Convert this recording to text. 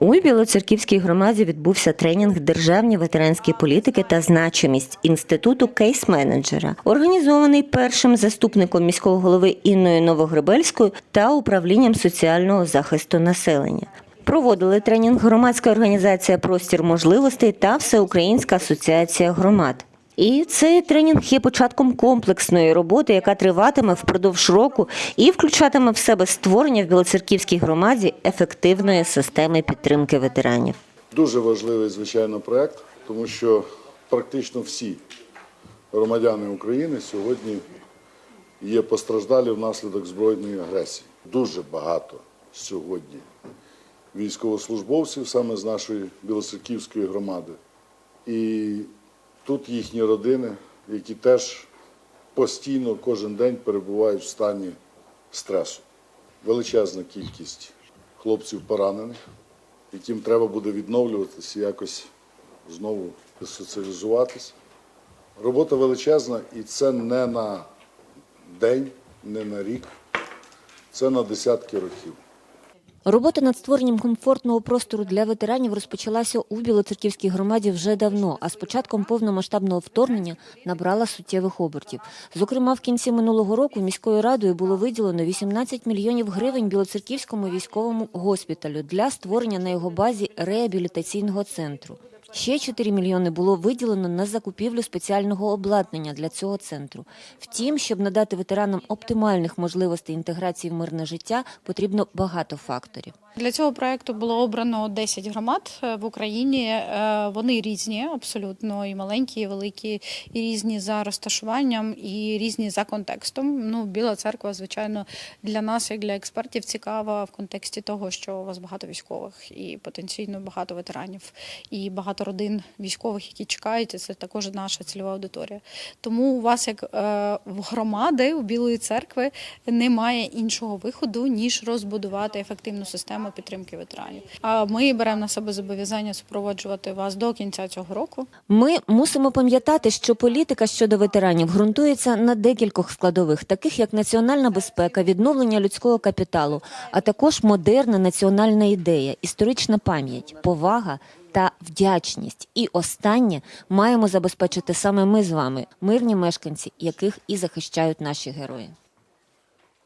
У Білоцерківській громаді відбувся тренінг державні ветеранські політики та значимість інституту кейс-менеджера, організований першим заступником міського голови Інною Новогребельською та управлінням соціального захисту населення. Проводили тренінг громадська організація Простір можливостей та Всеукраїнська асоціація громад. І цей тренінг є початком комплексної роботи, яка триватиме впродовж року і включатиме в себе створення в Білоцерківській громаді ефективної системи підтримки ветеранів. Дуже важливий, звичайно, проект, тому що практично всі громадяни України сьогодні є постраждалі внаслідок збройної агресії. Дуже багато сьогодні військовослужбовців саме з нашої Білоцерківської громади. І тут їхні родини, які теж постійно кожен день перебувають в стані стресу. Величезна кількість хлопців поранених, яким треба буде відновлюватися, якось знову соціалізуватися. Робота величезна, і це не на день, не на рік, це на десятки років. Робота над створенням комфортного простору для ветеранів розпочалася у Білоцерківській громаді вже давно, а з початком повномасштабного вторгнення набрала суттєвих обертів. Зокрема, в кінці минулого року міською радою було виділено 18 мільйонів гривень Білоцерківському військовому госпіталю для створення на його базі реабілітаційного центру. Ще 4 мільйони було виділено на закупівлю спеціального обладнання для цього центру. Втім, щоб надати ветеранам оптимальних можливостей інтеграції в мирне життя, потрібно багато факторів. Для цього проекту було обрано 10 громад е, в Україні. Е, Вони різні, абсолютно і маленькі, і великі, і різні за розташуванням, і різні за контекстом. Ну, Біла церква, звичайно, для нас, як для експертів, цікава в контексті того, що у вас багато військових і потенційно багато ветеранів, і багато родин військових, які чекають. і Це також наша цільова аудиторія. Тому у вас, як е, в громади у Білої церкви, немає іншого виходу ніж розбудувати ефективну систему підтримки ветеранів. А ми беремо на себе зобов'язання супроводжувати вас до кінця цього року. Ми мусимо пам'ятати, що політика щодо ветеранів ґрунтується на декількох складових, таких як національна безпека, відновлення людського капіталу, а також модерна національна ідея, історична пам'ять, повага та вдячність. І останнє маємо забезпечити саме ми з вами, мирні мешканці, яких і захищають наші герої.